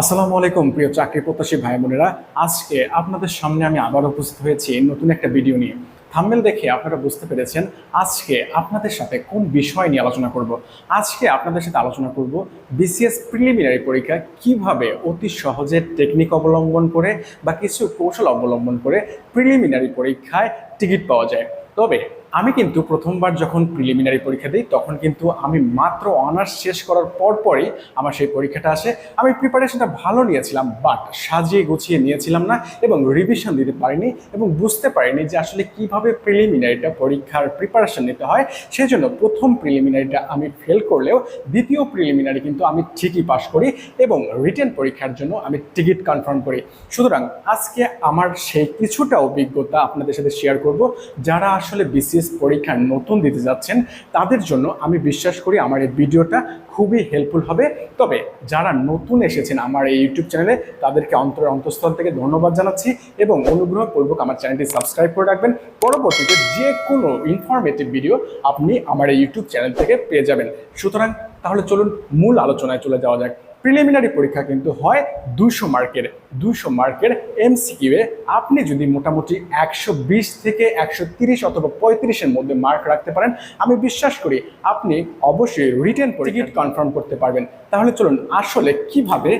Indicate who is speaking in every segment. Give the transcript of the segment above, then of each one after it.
Speaker 1: আসসালামু আলাইকুম, প্রিয় চাকরি প্রত্যাশী ভাই বোনেরা। আজকে আপনাদের সামনে আমি আবার উপস্থিত হয়েছি নতুন একটা ভিডিও নিয়ে। থাম্বেল দেখে আপনারা বুঝতে পেরেছেন আজকে আপনাদের সাথে কোন বিষয় নিয়ে আলোচনা করব। আজকে আপনাদের সাথে আলোচনা করব বিসিএস প্রিলিমিনারি পরীক্ষা কীভাবে অতি সহজে টেকনিক অবলম্বন করে বা কিছু কৌশল অবলম্বন করে প্রিলিমিনারি পরীক্ষায় টিকিট পাওয়া যায়। তবে আমি কিন্তু প্রথমবার যখন প্রিলিমিনারি পরীক্ষা দিই, তখন কিন্তু আমি মাত্র অনার্স শেষ করার পর পরই আমার সেই পরীক্ষাটা আসে। আমি প্রিপারেশনটা ভালো নিয়েছিলাম বাট সাজিয়ে গুছিয়ে নিয়েছিলাম না এবং রিভিশন দিতে পারিনি এবং বুঝতে পারিনি যে আসলে কীভাবে প্রিলিমিনারিটা পরীক্ষার প্রিপারেশন নিতে হয়। সেই জন্য প্রথম প্রিলিমিনারিটা আমি ফেল করলেও দ্বিতীয় প্রিলিমিনারি কিন্তু আমি ঠিকই পাশ করি এবং রিটেন পরীক্ষার জন্য আমি টিকিট কনফার্ম করি। সুতরাং আজকে আমার সেই কিছুটা অভিজ্ঞতা আপনাদের সাথে শেয়ার করব। যারা আসলে বিসিএস পরীক্ষা নতুন দিতে যাচ্ছেন, তাদের জন্য আমি বিশ্বাস করি আমার এই ভিডিওটা খুবই হেল্পফুল হবে। তবে যারা নতুন এসেছেন আমার এই ইউটিউব চ্যানেলে, তাদেরকে অন্তরের অন্তঃস্থল থেকে ধন্যবাদ জানাচ্ছি এবং অনুগ্রহপূর্বক আমার চ্যানেলটি সাবস্ক্রাইব করে রাখবেন। পরবর্তীতে যে কোনো ইনফরমেটিভ ভিডিও আপনি আমার এই ইউটিউব চ্যানেল থেকে পেয়ে যাবেন। সুতরাং তাহলে চলুন মূল আলোচনায় চলে যাওয়া যাক। প্রিলিমিনারি পরীক্ষা কিন্তু হয় দুশো মার্কের দুশো মার্কের এমসিকিউয়ে আপনি যদি মোটামুটি একশো বিশ থেকে একশো তিরিশ অথবা পঁয়ত্রিশের মধ্যে মার্ক রাখতে পারেন, আমি বিশ্বাস করি আপনি অবশ্যই রিটার্ন টিকিট কনফার্ম করতে পারবেন। তাহলে চলুন, আসলে কীভাবে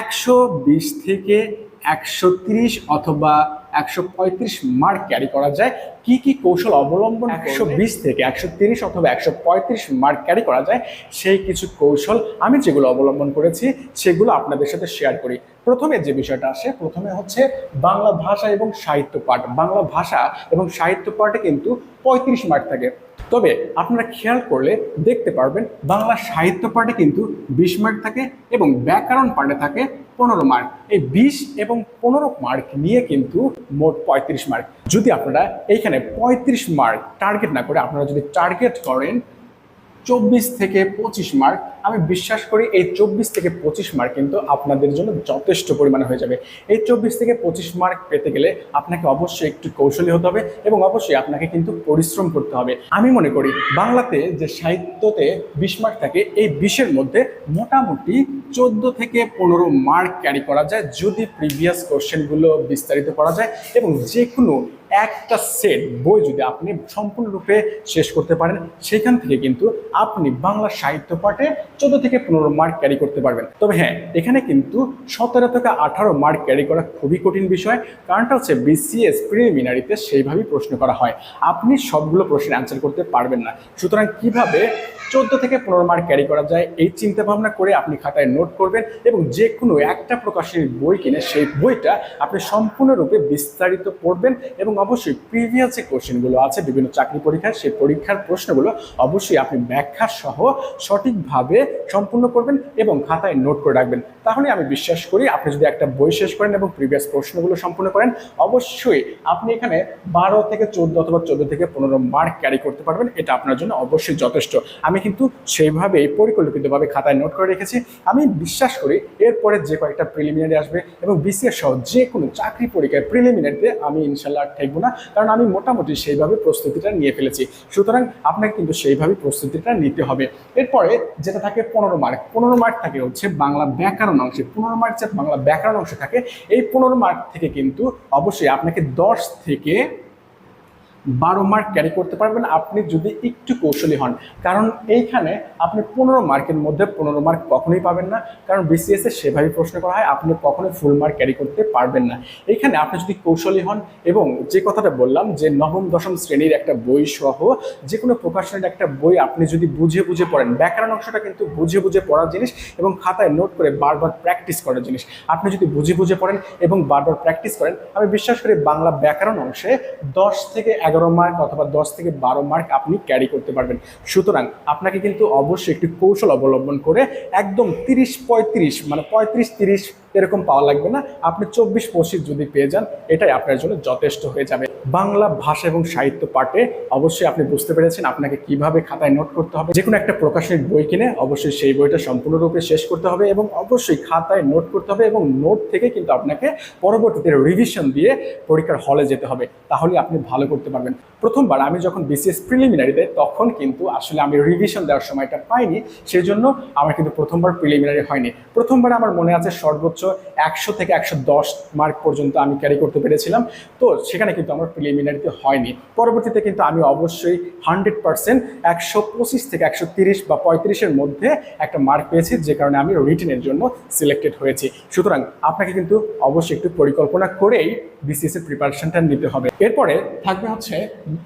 Speaker 1: একশো বিশ থেকে একশো তিরিশ অথবা একশো পঁয়ত্রিশ মার্ক ক্যারি করা যায়। কি কি কৌশল অবলম্বন একশো বিশ থেকে একশো তিরিশ অথবা একশো পঁয়ত্রিশ মার্ক ক্যারি করা যায়, সেই কিছু কৌশল আমি যেগুলো অবলম্বন করেছি, সেগুলো আপনাদের সাথে শেয়ার করি। প্রথমে যে বিষয়টা আসে, প্রথমে হচ্ছে বাংলা ভাষা এবং সাহিত্য পাঠ। বাংলা ভাষা এবং সাহিত্য পাঠে কিন্তু পঁয়ত্রিশ মার্ক থাকে। তবে আপনারা খেয়াল করলে দেখতে পারবেন বাংলা সাহিত্য পাঠে কিন্তু বিশ মার্ক থাকে এবং ব্যাকরণ পাঠে থাকে পনেরো মার্ক এই বিশ এবং পনেরো মার্ক নিয়ে কিন্তু মোট পঁয়ত্রিশ মার্ক যদি আপনারা এইখানে পঁয়ত্রিশ মার্ক টার্গেট না করে আপনারা যদি টার্গেট করেন চব্বিশ থেকে পঁচিশ মার্ক আমি বিশ্বাস করি এই চব্বিশ থেকে পঁচিশ মার্ক কিন্তু আপনাদের জন্য যথেষ্ট পরিমাণে হয়ে যাবে। এই চব্বিশ থেকে পঁচিশ মার্ক পেতে গেলে আপনাকে অবশ্যই একটু কৌশলী হতে হবে এবং অবশ্যই আপনাকে কিন্তু পরিশ্রম করতে হবে। আমি মনে করি বাংলাতে যে সাহিত্যতে বিশ মার্ক থাকে, এই বিশের মধ্যে মোটামুটি চোদ্দ থেকে পনেরো মার্ক ক্যারি করা যায় যদি প্রিভিয়াস কোশ্চেনগুলো বিস্তারিত করা যায় এবং যে কোনো একটা সেট বই যদি আপনি সম্পূর্ণরূপে শেষ করতে পারেন, সেখান থেকে কিন্তু আপনি বাংলা সাহিত্য পাঠে চোদ্দ থেকে পনেরো মার্ক ক্যারি করতে পারবেন। তবে হ্যাঁ এখানে কিন্তু সতেরো থেকে আঠারো মার্ক ক্যারি করা খুবই কঠিন বিষয়, কারণটা হচ্ছে বিসিএস প্রিলিমিনারিতে সেইভাবেই প্রশ্ন করা হয়। আপনি সবগুলো প্রশ্নের অ্যান্সার করতে পারবেন না। সুতরাং কীভাবে চোদ্দ থেকে পনেরো মার্ক ক্যারি করা যায়, এই চিন্তা ভাবনা করে আপনি খাতায় নোট করবেন এবং যে কোনো একটা প্রকাশের বই কিনে সেই বইটা আপনি সম্পূর্ণরূপে বিস্তারিত পড়বেন এবং অবশ্যই প্রিভিয়াস যে কোশ্চেনগুলো আছে, বিভিন্ন চাকরি পরীক্ষায় সেই পরীক্ষার প্রশ্নগুলো অবশ্যই আপনি ব্যাখ্যা সহ সঠিকভাবে সম্পূর্ণ করবেন এবং খাতায় নোট করে রাখবেন। তাহলে আমি বিশ্বাস করি আপনি যদি একটা বই শেষ করেন এবং প্রিভিয়াস প্রশ্নগুলো সম্পূর্ণ করেন, অবশ্যই আপনি এখানে বারো থেকে চোদ্দ অথবা চোদ্দ থেকে পনেরো মার্ক ক্যারি করতে পারবেন। এটা আপনার জন্য অবশ্যই যথেষ্ট। আমি কিন্তু সেইভাবেই পরিকল্পিতভাবে খাতায় নোট করে রেখেছি। আমি বিশ্বাস করি এরপরে যে কয়েকটা প্রিলিমিনারি আসবে এবং বিসিএস সহ যে কোনো চাকরি পরীক্ষায় প্রিলিমিনারিতে আমি ইনশাল্লাহ আর ঠেকবো না, কারণ আমি মোটামুটি সেইভাবে প্রস্তুতিটা নিয়ে ফেলেছি। সুতরাং আপনাকে কিন্তু সেইভাবে প্রস্তুতিটা নিতে হবে। এরপরে যেটা থাকে পনেরো মার্ক। পনেরো মার্ক থাকে হচ্ছে বাংলা ব্যাকরণ অংশে। পনেরো মার্ক যে বাংলা ব্যাকরণ অংশ থাকে, এই পনেরো মার্ক থেকে কিন্তু অবশ্যই আপনাকে দশ থেকে বারো মার্ক ক্যারি করতে পারবেন। আপনি যদি একটু কৌশলী হন, কারণ এইখানে আপনি পনেরো মার্কের মধ্যে পনেরো মার্ক কখনোই পাবেন না। কারণ বিসিএস এ সেভাবে প্রশ্ন করা হয়, আপনি কখনোই ফুল মার্ক ক্যারি করতে পারবেন না। এখানে আপনি যদি কৌশলী হন এবং যে কথাটা বললাম যে নবম, দশম শ্রেণির একটা বই সহ যে কোনো প্রকাশনের একটা বই আপনি যদি বুঝে বুঝে পড়েন, ব্যাকরণ অংশটা কিন্তু বুঝে বুঝে পড়ার জিনিস এবং খাতায় নোট করে বারবার প্র্যাকটিস করার জিনিস। আপনি যদি বুঝে বুঝে পড়েন এবং বারবার প্র্যাকটিস করেন, আমি বিশ্বাস করি বাংলা ব্যাকরণ অংশে দশ থেকে এগারো মার্ক অথবা দশ থেকে বারো মার্ক আপনি ক্যারি করতে পারবেন। সুতরাং আপনাকে কিন্তু অবশ্যই একটি কৌশল অবলম্বন করে একদম তিরিশ পঁয়ত্রিশ মানে পঁয়ত্রিশ তিরিশ এরকম পাওয়া লাগবে না। আপনি চব্বিশ পঁচিশ যদি পেয়ে যান, এটাই আপনার জন্য যথেষ্ট হয়ে যাবে। বাংলা ভাষা এবং সাহিত্য পাঠে অবশ্যই আপনি বুঝতে পেরেছেন আপনাকে কীভাবে খাতায় নোট করতে হবে। যে কোনো একটা প্রকাশনিক বই কিনে অবশ্যই সেই বইটা সম্পূর্ণরূপে শেষ করতে হবে এবং অবশ্যই খাতায় নোট করতে হবে এবং নোট থেকে কিন্তু আপনাকে পরবর্তীতে রিভিশন দিয়ে পরীক্ষার হলে যেতে হবে। তাহলে আপনি ভালো করতে পারবেন। প্রথমবার আমি যখন বিসিএস প্রিলিমিনারিতে তখন কিন্তু আসলে আমি রিভিশন দেওয়ার সময়টা পাইনি সেই জন্য আমার কিন্তু প্রথমবার প্রিলিমিনারি হয়নি। প্রথমবার আমার মনে আছে সর্বোচ্চ একশো থেকে একশো দশ মার্ক পর্যন্ত আমি ক্যারি করতে পেরেছিলাম। তো সেখানে কিন্তু আমার প্রিলিমিনারিতে হয়নি। পরবর্তীতে কিন্তু আমি অবশ্যই হান্ড্রেড পার্সেন্ট থেকে একশো বা পঁয়ত্রিশের মধ্যে একটা মার্ক পেয়েছি, যে কারণে আমি রিটেনের জন্য সিলেক্টেড হয়েছি। সুতরাং আপনাকে কিন্তু অবশ্যই একটু পরিকল্পনা করেই বিসিএস এর প্রিপারেশনটা নিতে হবে। এরপরে থাকবে হচ্ছে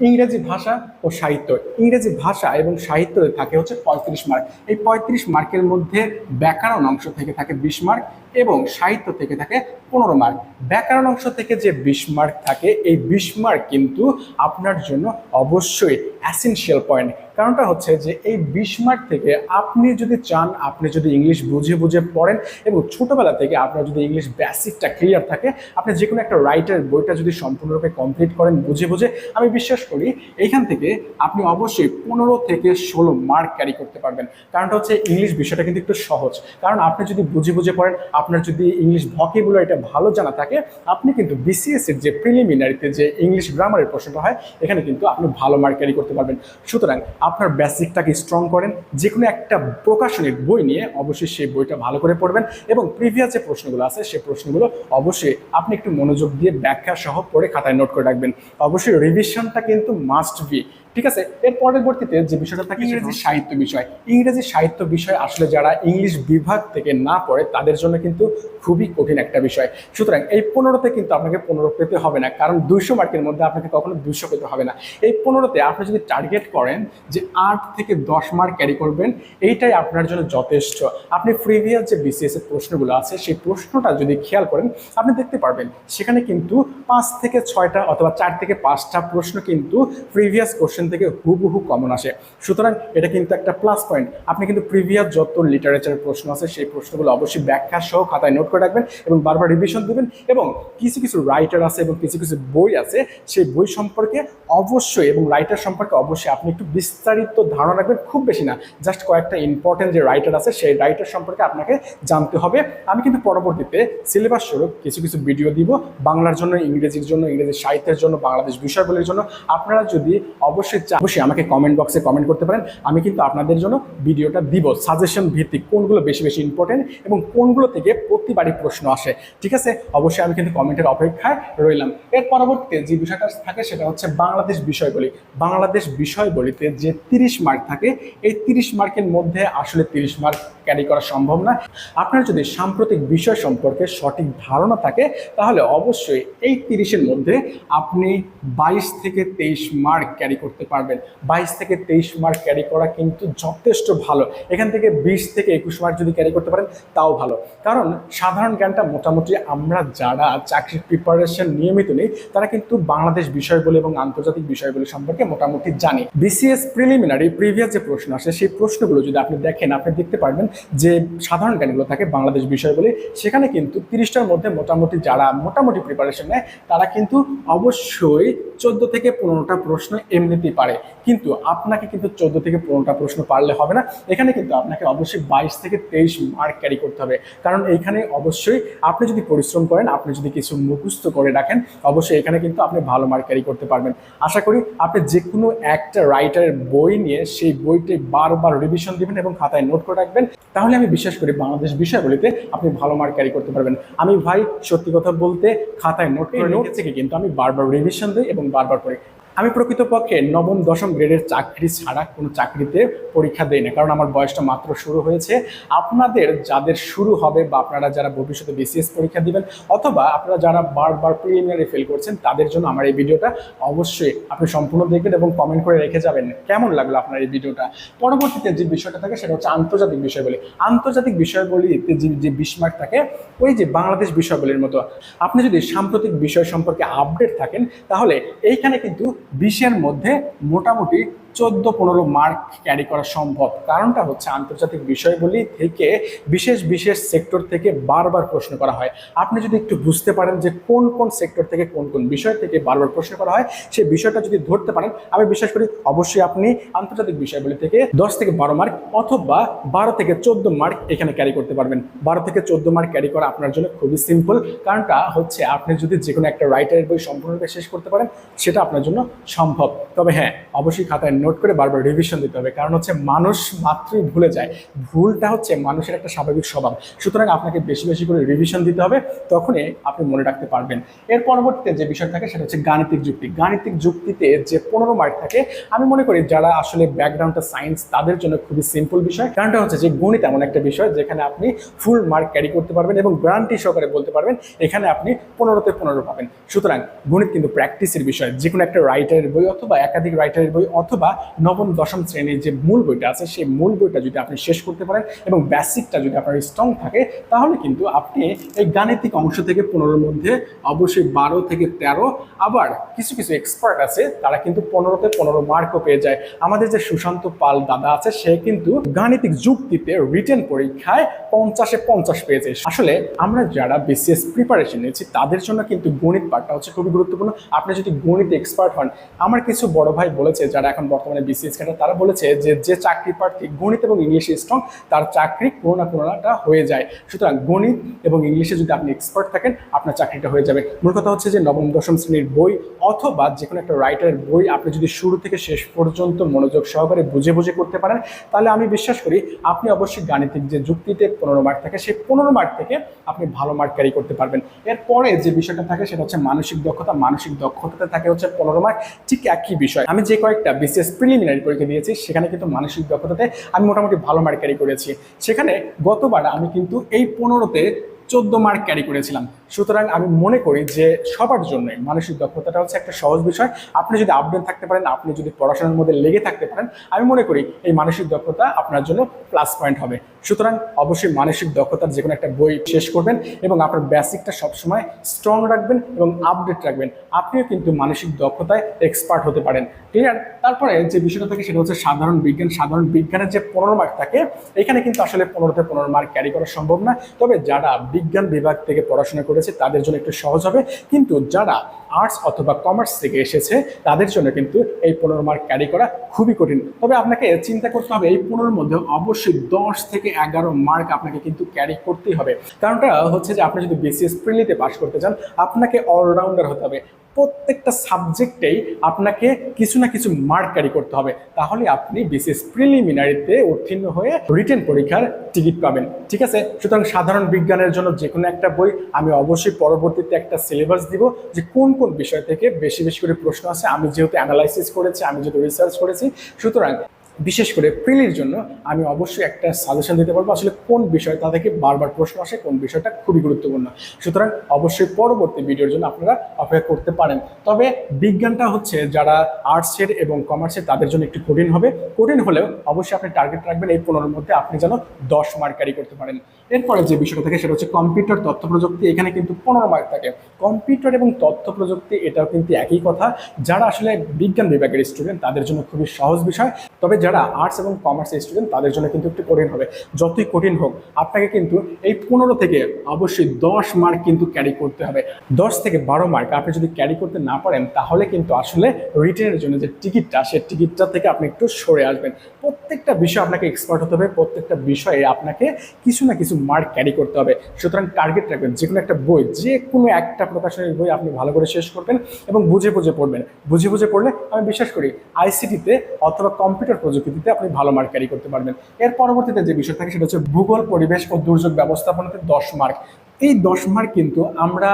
Speaker 1: ইংরেজি ভাষা ও সাহিত্য। ইংরেজি ভাষা এবং সাহিত্য থাকে হচ্ছে পঁয়ত্রিশ মার্ক। এই পঁয়ত্রিশ মার্কের মধ্যে ব্যাকরণ অংশ থেকে থাকে বিশ মার্ক এবং সাহিত্য থেকে থাকে পনেরো মার্ক ব্যাকরণ অংশ থেকে যে বিশ মার্ক থাকে, এই বিশ মার্ক কিন্তু আপনার জন্য অবশ্যই অ্যাসেনশিয়াল পয়েন্ট কারণটা হচ্ছে যে এই বিশ মার্ক থেকে আপনি যদি চান, আপনি যদি ইংলিশ বুঝে বুঝে পড়েন এবং ছোটোবেলা থেকে আপনার যদি ইংলিশ বেসিকটা ক্লিয়ার থাকে, আপনি যে কোনো একটা রাইটার বইটা যদি সম্পূর্ণরূপে কমপ্লিট করেন, বুঝে বুঝে, আমি বিশ্বাস করি এইখান থেকে আপনি অবশ্যই পনেরো থেকে ষোলো মার্ক ক্যারি করতে পারবেন। কারণটা হচ্ছে ইংলিশ বিষয়টা কিন্তু একটু সহজ। কারণ আপনি যদি বুঝে বুঝে পড়েন আপনার যদি ইংলিশ ভকেবুলো এটা ভালো জানা থাকে, আপনি কিন্তু বিসিএস এর যে প্রিলিমিনারিতে যে ইংলিশ গ্রামারের প্রশ্নটা হয়, এখানে কিন্তু আপনি ভালো মার্ক ক্যারি করতে পারবেন। সুতরাং আপনার বেসিকটাকে স্ট্রং করেন যে কোনো একটা প্রকাশনের বই নিয়ে অবশ্যই সেই বইটা ভালো করে পড়বেন এবং প্রিভিয়াস যে প্রশ্নগুলো আছে সেই প্রশ্নগুলো অবশ্যই আপনি একটু মনোযোগ দিয়ে ব্যাখ্যা সহ পড়ে খাতায় নোট করে রাখবেন। অবশ্যই রিভিশনটা কিন্তু মাস্ট বি ঠিক আছে? এর পরবর্তীতে যে বিষয়টা থাকে ইংরেজি সাহিত্য বিষয়। ইংরেজি সাহিত্য বিষয় আসলে যারা ইংলিশ বিভাগ থেকে না পড়ে তাদের জন্য কিন্তু খুবই কঠিন একটা বিষয়। সুতরাং এই পনেরোতে কিন্তু আপনাকে পনেরো পেতে হবে না কারণ দুইশো মার্কের মধ্যে আপনাকে কখনো দুইশো পেতে হবে না। এই পনেরোতে আপনি যদি টার্গেট করেন যে আট থেকে দশ মার্ক ক্যারি করবেন এইটাই আপনার জন্য যথেষ্ট। আপনি প্রিভিয়াস যে বিসিএস এর প্রশ্নগুলো আছে সেই প্রশ্নটা যদি খেয়াল করেন আপনি দেখতে পারবেন সেখানে কিন্তু পাঁচ থেকে ছয়টা অথবা চার থেকে পাঁচটা প্রশ্ন কিন্তু প্রিভিয়াস কোশ্চেন থেকে হুবহু কমন আসে। সুতরাং এটা কিন্তু একটা প্লাস পয়েন্ট আপনি কিন্তু প্রিভিয়াস যত লিটারেচারের প্রশ্ন আছে, সেই প্রশ্নগুলো অবশ্যই ব্যাখ্যা সহ খাতায় নোট করে রাখবেন এবং বারবার রিভিশন দেবেন এবং কিছু কিছু রাইটার আছে এবং কিছু কিছু বই আছে, সেই বই সম্পর্কে অবশ্যই এবং রাইটার সম্পর্কে অবশ্যই আপনি একটু বিস্তারিত ধারণা রাখবেন, খুব বেশি না। জাস্ট কয়েকটা ইম্পর্টেন্ট যে রাইটার আছে, সেই রাইটার সম্পর্কে আপনাকে জানতে হবে। আমি কিন্তু পরবর্তীতে সিলেবাস স্বরূপ কিছু কিছু ভিডিও দিব। বাংলার জন্য, ইংরেজির জন্য, ইংরেজি সাহিত্যের জন্য, বাংলাদেশ বিষয়গুলির জন্য। আপনারা যদি অবশ্যই চান অবশ্যই আমাকে কমেন্ট বক্সে কমেন্ট করতে পারেন। আমি কিন্তু আপনাদের জন্য ভিডিওটা দিব। সাজেশন ভিত্তিক কোনগুলো বেশি বেশি ইম্পর্টেন্ট এবং কোনগুলো থেকে প্রতিবারই প্রশ্ন আসে। ঠিক আছে? অবশ্যই আমি কিন্তু কমেন্টের অপেক্ষায় রইলাম। এর পরবর্তীতে যে বিষয়টা থাকে সেটা হচ্ছে বাংলাদেশ বিষয়গুলি বাংলাদেশ বিষয়গুলিতে যে তিরিশ মার্ক থাকে, এই তিরিশ মার্কের মধ্যে আসলে তিরিশ মার্ক ক্যারি করা সম্ভব না। আপনার যদি সাম্প্রতিক বিষয় সম্পর্কে সঠিক ধারণা থাকে, তাহলে অবশ্যই এই তিরিশের মধ্যে আপনি বাইশ থেকে তেইশ মার্ক ক্যারি করতে পারবেন। বাইশ থেকে তেইশ মার্ক ক্যারি করা কিন্তু যথেষ্ট ভালো। এখান থেকে বিশ থেকে একুশ মার্ক যদি ক্যারি করতে পারেন, তাও ভালো। কারণ সাধারণ জ্ঞানটা মোটামুটি আমরা যারা চাকরির প্রিপারেশন নিয়মিত নেই, তারা কিন্তু বাংলাদেশ বিষয়গুলি এবং আন্তর্জাতিক বিষয়গুলি সম্পর্কে মোটামুটি জানি। বিসিএস প্রিলিমিনারি প্রিভিয়াস যে প্রশ্ন আসে, সেই প্রশ্নগুলো যদি আপনি দেখেন, আপনি দেখতে পারবেন যে সাধারণ জ্ঞানগুলো থাকে বাংলাদেশ বিষয়গুলি সেখানে কিন্তু তিরিশটার মধ্যে মোটামুটি যারা মোটামুটি প্রিপারেশন নেয়, তারা কিন্তু অবশ্যই চোদ্দ থেকে পনেরোটা প্রশ্ন এমনিতেই পারে। কিন্তু আপনাকে কিন্তু চোদ্দ থেকে পনেরোটা প্রশ্ন পারলে হবে না। এখানে কিন্তু আপনাকে অবশ্যই বাইশ থেকে তেইশ মার্ক ক্যারি করতে হবে। কারণ এইখানে অবশ্যই আপনি যদি পরিশ্রম করেন আপনি যদি কিছু মুখস্থ করে রাখেন অবশ্যই এখানে কিন্তু আপনি ভালো মার্ক ক্যারি করতে পারবেন। আশা করি আপনি যে কোনো একটা রাইটারের বই নিয়ে সেই বইটি বারবার রিভিশন দিবেন এবং খাতায় নোট করে রাখবেন। তাহলে আমি বিশ্বাস করি বাংলাদেশ বিষয়গুলিতে আপনি ভালো মার্ক ক্যারি করতে পারবেন। আমি ভাই সত্যি কথা বলতে খাতায় নোট করে নোট থেকে কিন্তু আমি বারবার রিভিশন দিই এবং বারবার পড়ি আমি প্রকৃতপক্ষে নবম, দশম গ্রেডের চাকরি ছাড়া কোনো চাকরিতে পরীক্ষা দেই না, কারণ আমার বয়সটা মাত্র শুরু হয়েছে। আপনাদের যাদের শুরু হবে বা আপনারা যারা ভবিষ্যতে বিসিএস পরীক্ষা দিবেন অথবা আপনারা যারা বারবার প্রিলিমিনারি ফেল করছেন, তাদের জন্য আমার এই ভিডিওটা অবশ্যই আপনি সম্পূর্ণ দেখবেন এবং কমেন্ট করে রেখে যাবেন কেমন লাগল আপনার এই ভিডিওটা। পরবর্তীতে যে বিষয়টা থাকে সেটা হচ্ছে আন্তর্জাতিক বিষয়গুলি আন্তর্জাতিক বিষয়গুলিতে যে যে বিস্মার্ক থাকে, ওই যে বাংলাদেশ বিষয়গুলির মতো। আপনি যদি সাম্প্রতিক বিষয় সম্পর্কে আপডেট থাকেন, তাহলে এইখানে কিন্তু বিশের মধ্যে মোটামুটি চোদ্দ পনেরো মার্ক ক্যারি করা সম্ভব। কারণটা হচ্ছে আন্তর্জাতিক বিষয়গুলি থেকে বিশেষ বিশেষ সেক্টর থেকে বারবার প্রশ্ন করা হয়। আপনি যদি একটু বুঝতে পারেন যে কোন কোন সেক্টর থেকে কোন কোন বিষয় থেকে বারবার প্রশ্ন করা হয়, সেই বিষয়টা যদি ধরতে পারেন, আমি বিশ্বাস করি অবশ্যই আপনি আন্তর্জাতিক বিষয়গুলি থেকে দশ থেকে বারো মার্ক অথবা বারো থেকে চোদ্দ মার্ক এখানে ক্যারি করতে পারবেন। বারো থেকে চোদ্দ মার্ক ক্যারি করা আপনার জন্য খুবই সিম্পল কারণটা হচ্ছে আপনি যদি যে কোনো একটা রাইটারের বই সম্পূর্ণরূপে শেষ করতে পারেন, সেটা আপনার জন্য সম্ভব। তবে হ্যাঁ অবশ্যই খাতায় নোট করে বারবার রিভিশন দিতে হবে। কারণ হচ্ছে মানুষ মাত্রই ভুলে যায়। ভুলটা হচ্ছে মানুষের একটা স্বাভাবিক স্বভাব। সুতরাং আপনাকে বেশি বেশি করে রিভিশন দিতে হবে, তখনই আপনি মনে রাখতে পারবেন। এর পরবর্তীতে যে বিষয় থাকে সেটা হচ্ছে গাণিতিক যুক্তি। গাণিতিক যুক্তিতে যে পনেরো মার্ক থাকে, আমি মনে করি যারা আসলে ব্যাকগ্রাউন্ডটা সায়েন্স তাদের জন্য খুবই সিম্পল বিষয়। কারণটা হচ্ছে যে গণিত এমন একটা বিষয় যেখানে আপনি ফুল মার্ক ক্যারি করতে পারবেন এবং গ্যারান্টি সহকারে বলতে পারবেন, এখানে আপনি পনেরোতে পনেরো পাবেন। সুতরাং গণিত কিন্তু প্র্যাকটিসের বিষয়। যে কোনো একটা রাইটারের বই অথবা একাধিক রাইটারের বই অথবা নবম, দশম শ্রেণির যে মূল বইটা আছে, সেই মূল বইটা যদি আপনি শেষ করতে পারেন এবং বেসিকটা যদি আপনার স্ট্রং থাকে, তাহলে কিন্তু আপনি এই গাণিতিক অংশ থেকে পনেরোর মধ্যে, অবশ্যই বারো থেকে তেরো, আবার কিছু কিছু এক্সপার্ট আছে, তারা কিন্তু পনেরোতে পনেরো মার্কও পেয়ে যায়। আমাদের যে সুশান্ত পাল দাদা আছে, সে কিন্তু গাণিতিক যুক্তিতে রিটেন পরীক্ষায় পঞ্চাশে পঞ্চাশ পেয়েছে। আসলে আমরা যারা বিসিএস প্রিপারেশন নিয়েছি, তাদের জন্য কিন্তু গণিত পাঠটা হচ্ছে খুবই গুরুত্বপূর্ণ। আপনি যদি গণিত এক্সপার্ট হন, আমার কিছু বড় ভাই বলেছে, যারা এখন বর্তমানে বিসিএস ক্যাডার তারা বলেছে যে যে চাকরি প্রার্থী গণিত এবং ইংলিশে স্ট্রং তার চাকরি কোনো না কোনোটা হয়ে যায়। সুতরাং গণিত এবং ইংলিশে যদি আপনি এক্সপার্ট থাকেন, আপনার চাকরিটা হয়ে যাবে। মূল কথা হচ্ছে যে, নবম, দশম শ্রেণির বই অথবা যে কোনো একটা রাইটারের বই আপনি যদি শুরু থেকে শেষ পর্যন্ত মনোযোগ সহকারে বুঝে বুঝে করতে পারেন, তাহলে আমি বিশ্বাস করি আপনি অবশ্যই গাণিতিক যে যুক্তিতে পনেরো মার্ক থাকে, সেই পনেরো মার্ক থেকে আপনি ভালো মার্ক ক্যারি করতে পারবেন। এরপরে যে বিষয়টা থাকে, সেটা হচ্ছে মানসিক দক্ষতা। মানসিক দক্ষতাতে থাকে হচ্ছে পনেরো মার্ক ঠিক একই বিষয়। আমি যে কয়েকটা বিসিএস প্রিলিমিনারি পরীক্ষা দিয়েছি, সেখানে কিন্তু মানসিক দক্ষতাতে আমি মোটামুটি ভালো মার্কারি করেছি। সেখানে গতবার আমি কিন্তু এই পনেরোতে চোদ্দ মার্ক ক্যারি করেছিলাম। সুতরাং আমি মনে করি যে সবার জন্যই মানসিক দক্ষতাটা হচ্ছে একটা সহজ বিষয়। আপনি যদি আপডেট থাকতে পারেন, আপনি যদি পড়াশোনার মধ্যে লেগে থাকতে পারেন, আমি মনে করি এই মানসিক দক্ষতা আপনার জন্য প্লাস পয়েন্ট হবে। সুতরাং অবশ্যই মানসিক দক্ষতার যে কোনো একটা বই শেষ করবেন এবং আপনার বেসিকটা সবসময় স্ট্রং রাখবেন এবং আপডেট রাখবেন। আপনিও কিন্তু মানসিক দক্ষতায় এক্সপার্ট হতে পারেন। ক্লিয়ার তারপরে যে বিষয়টা থাকে সেটা হচ্ছে সাধারণ বিজ্ঞান। সাধারণ বিজ্ঞানের যে পনেরো মার্ক থাকে, এখানে কিন্তু আসলে পনেরোতে পনেরো মার্ক ক্যারি করা সম্ভব না। তবে যারা বিজ্ঞান বিভাগ থেকে পড়াশোনা করেছে, তাদের জন্য একটু সহজ হবে। কিন্তু যারা আর্টস অথবা কমার্স থেকে এসেছে, তাদের জন্য কিন্তু এই পনেরো মার্ক ক্যারি করা খুবই কঠিন। তবে আপনাকে চিন্তা করতে হবে, এই পনেরোর মধ্যে অবশ্যই দশ থেকে এগারো মার্ক আপনাকে কিন্তু ক্যারি করতেই হবে। কারণটা হচ্ছে যে আপনি যদি বিসিএস প্রিলিতে পাশ করতে চান, আপনাকে অলরাউন্ডার হতে হবে। প্রত্যেকটা সাবজেক্টেই আপনাকে কিছু না কিছু মার্ক ক্যারি করতে হবে। তাহলে আপনি বিশেষ প্রিলিমিনারিতে উত্তীর্ণ হয়ে রিটেন পরীক্ষার টিকিট পাবেন। ঠিক আছে? সুতরাং সাধারণ বিজ্ঞানের জন্য যে কোনো একটা বই আমি অবশ্যই পরবর্তীতে একটা সিলেবাস দিব যে কোন কোন বিষয় থেকে বেশি বেশি করে প্রশ্ন আছে আমি যেহেতু অ্যানালাইসিস করেছি, আমি যেহেতু রিসার্চ করেছি, সুতরাং বিশেষ করে প্রিলির জন্য আমি অবশ্যই একটা সাজেশন দিতে পারব আসলে কোন বিষয়, তা থেকে বারবার প্রশ্ন আসে কোন বিষয়টা খুবই গুরুত্বপূর্ণ। সুতরাং অবশ্যই পরবর্তী ভিডিওর জন্য আপনারা অপেক্ষা করতে পারেন। তবে বিজ্ঞানটা হচ্ছে যারা আর্টসের এবং কমার্সের তাদের জন্য একটু কঠিন হবে। কঠিন হলেও অবশ্যই আপনি টার্গেট রাখবেন এই পনেরোর মধ্যে আপনি যেন দশ মার্ক ক্যারি করতে পারেন। এরপরে যে বিষয়টা থাকে সেটা হচ্ছে কম্পিউটার তথ্য প্রযুক্তি, এখানে কিন্তু পনেরো মার্ক থাকে। কম্পিউটার এবং তথ্য প্রযুক্তি এটাও কিন্তু একই কথা। যারা আসলে বিজ্ঞান বিভাগের স্টুডেন্ট তাদের জন্য খুবই সহজ বিষয়। তবে যারা আর্টস এবং কমার্সের স্টুডেন্ট তাদের জন্য কিন্তু একটু কঠিন হবে। যতই কঠিন হোক, আপনাকে কিন্তু এই পনেরো থেকে অবশ্যই দশ মার্ক কিন্তু ক্যারি করতে হবে। দশ থেকে বারো মার্ক আপনি যদি ক্যারি করতে না পারেন, তাহলে কিন্তু আসলে রিটেনের জন্য যে টিকিটটা সেই টিকিটটা থেকে আপনি একটু সরে আসবেন। প্রত্যেকটা বিষয় আপনাকে এক্সপার্ট হতে হবে, প্রত্যেকটা বিষয়ে আপনাকে কিছু না কিছু মার্ক ক্যারি করতে হবে। সুতরাং টার্গেট রাখবেন যে কোনো একটা বই যে কোনো একটা প্রকাশনের বই আপনি ভালো করে শেষ করবেন এবং বুঝে বুঝে পড়বেন। বুঝে বুঝে পড়লে আমি বিশ্বাস করি আইসিটিতে অথবা কম্পিউটার প্রযুক্তিতে আপনি ভালো মার্ক ক্যারি করতে পারবেন। এর পরবর্তীতে যে বিষয় থাকে সেটা হচ্ছে ভূগোল, পরিবেশ ও দুর্যোগ ব্যবস্থাপনাতে দশ মার্ক এই দশ মার্ক কিন্তু আমরা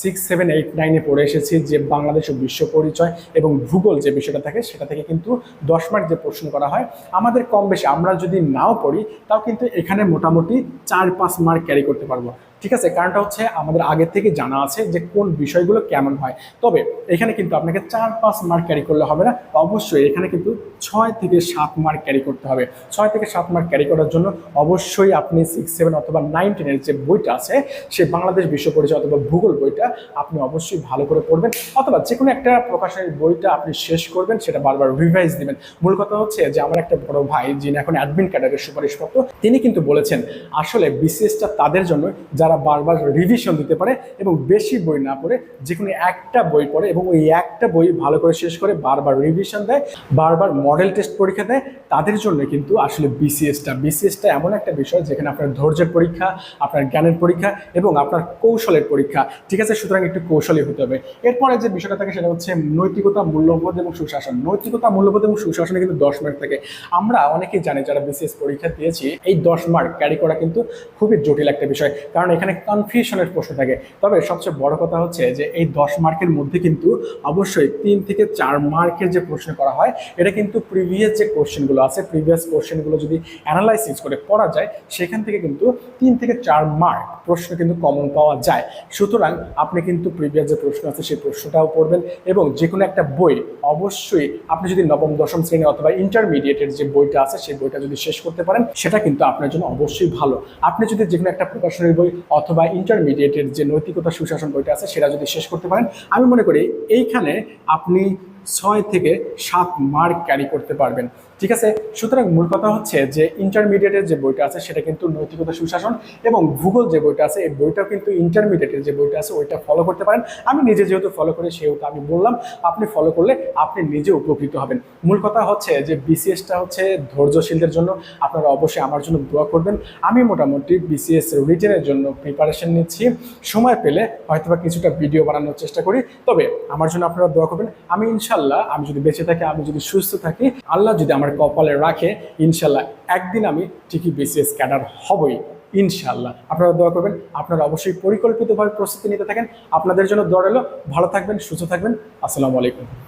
Speaker 1: সিক্স সেভেন এইট নাইনে পড়ে এসেছি যে বাংলাদেশ ও বিশ্ব পরিচয় এবং ভূগোল যে বিষয়টা থাকে সেটা থেকে কিন্তু দশ মার্ক যে প্রশ্ন করা হয়, আমাদের কম বেশি, আমরা যদি নাও পড়ি তাও কিন্তু এখানে মোটামুটি চার, পাঁচ মার্ক ক্যারি করতে পারব। ঠিক আছে? কারণটা হচ্ছে আমাদের আগে থেকে জানা আছে যে কোন বিষয়গুলো কেমন হয়। তবে এখানে কিন্তু আপনাকে চার, পাঁচ মার্ক ক্যারি করলে হবে না। অবশ্যই এখানে কিন্তু ছয় থেকে সাত মার্ক ক্যারি করতে হবে। ছয় থেকে সাত মার্ক ক্যারি করার জন্য অবশ্যই আপনি সিক্স সেভেন অথবা নাইন টেনের যে বইটা আছে সে বাংলাদেশ বিশ্ব পরিচয় অথবা ভূগোল বইটা আপনি অবশ্যই ভালো করে পড়বেন, অথবা যে কোনো একটা প্রকাশনের বইটা আপনি শেষ করবেন, সেটা বারবার রিভাইজ দিবেন। মূল কথা হচ্ছে যে আমার একটা বড় ভাই যিনি এখন অ্যাডমিন ক্যাডারের সুপারিশপ্রাপ্ত, তিনি কিন্তু বলেছেন, আসলে বিসিএসটা তাদের জন্য যারা বারবার রিভিশন দিতে পারে এবং বেশি বই না পড়ে, যে কোনো একটা বই পড়ে এবং ওই একটা বই ভালো করে শেষ করে বারবার রিভিশন দেয়, বারবার মডেল টেস্ট পরীক্ষা দেয়, তাদের জন্য কিন্তু আসলে বিসিএসটা বিসিএসটা এমন একটা বিষয় যেখানে আপনার ধৈর্যের পরীক্ষা, আপনার জ্ঞানের পরীক্ষা এবং আপনার কৌশলের পরীক্ষা। ঠিক আছে, সুতরাং একটু কৌশলী হতে হবে। এরপরে যে বিষয়টা থাকে সেটা হচ্ছে নৈতিকতা, মূল্যবোধ এবং সুশাসন। নৈতিকতা, মূল্যবোধ এবং সুশাসনে কিন্তু দশ মার্ক থাকে। আমরা অনেকেই জানি যারা বিসিএস পরীক্ষা দিয়েছি, এই দশ মার্ক ক্যারি করা কিন্তু খুবই জটিল একটা বিষয়। কারণ এখানে কনফিউশনের প্রশ্ন থাকে। তবে সবচেয়ে বড় কথা হচ্ছে যে এই দশ মার্কের মধ্যে কিন্তু অবশ্যই তিন থেকে চার মার্কের যে প্রশ্ন করা হয়, এটা কিন্তু প্রিভিয়াস যে কোশ্চেনগুলো আছে প্রিভিয়াস কোশ্চেনগুলো যদি অ্যানালাইসিস করে পড়া যায়, সেখান থেকে কিন্তু তিন থেকে চার মার্ক প্রশ্ন কিন্তু কমন পাওয়া যায়। সুতরাং আপনি কিন্তু প্রিভিয়াস যে প্রশ্ন আছে, সেই প্রশ্নটাও পড়বেন এবং যে কোনো একটা বই অবশ্যই আপনি যদি নবম, দশম শ্রেণি অথবা ইন্টারমিডিয়েটের যে বইটা আছে, সেই বইটা যদি শেষ করতে পারেন, সেটা কিন্তু আপনার জন্য অবশ্যই ভালো। আপনি যদি যে কোনো একটা প্রকাশনের বই অথবা ইন্টারমিডিয়েটের যে নৈতিকতা সুশাসন বইটা আছে, সেটা যদি শেষ করতে পারেন, আমি মনে করি এইখানে আপনি ছয় থেকে সাত মার্ক ক্যারি করতে পারবেন। ঠিক আছে? সুতরাং মূল কথা হচ্ছে যে ইন্টারমিডিয়েটের যে বইটা আছে, সেটা কিন্তু নৈতিকতা সুশাসন এবং ভূগোল যে বইটা আছে, এই বইটাও কিন্তু ইন্টারমিডিয়েটের যে বইটা আছে, ওইটা ফলো করতে পারেন। আমি নিজে যেহেতু ফলো করি, সেহেতু আমি বললাম, আপনি ফলো করলে আপনি নিজে উপকৃত হবেন। মূল কথা হচ্ছে যে বিসিএসটা হচ্ছে ধৈর্যশীলদের জন্য। আপনারা অবশ্যই আমার জন্য দোয়া করবেন। আমি মোটামুটি বিসিএস রিটেনের জন্য প্রিপারেশন নিচ্ছি। সময় পেলে হয়তোবা কিছুটা ভিডিও বানানোর চেষ্টা করি। তবে আমার জন্য আপনারা দোয়া করবেন। আমি ইনশাল্লাহ আমি যদি বেঁচে থাকি, আমি যদি সুস্থ থাকি, আল্লাহ যদি আমার কপালে রাখে, ইনশাল্লাহ একদিন আমি ঠিকই বিসিএস ক্যাডার হবই, ইনশাল্লাহ। আপনারা দোয়া করবেন, আপনারা অবশ্যই পরিকল্পিতভাবে প্রস্তুতি নিতে থাকেন। আপনাদের জন্য দৌড়ালো ভালো থাকবেন, সুস্থ থাকবেন। আসসালামু আলাইকুম।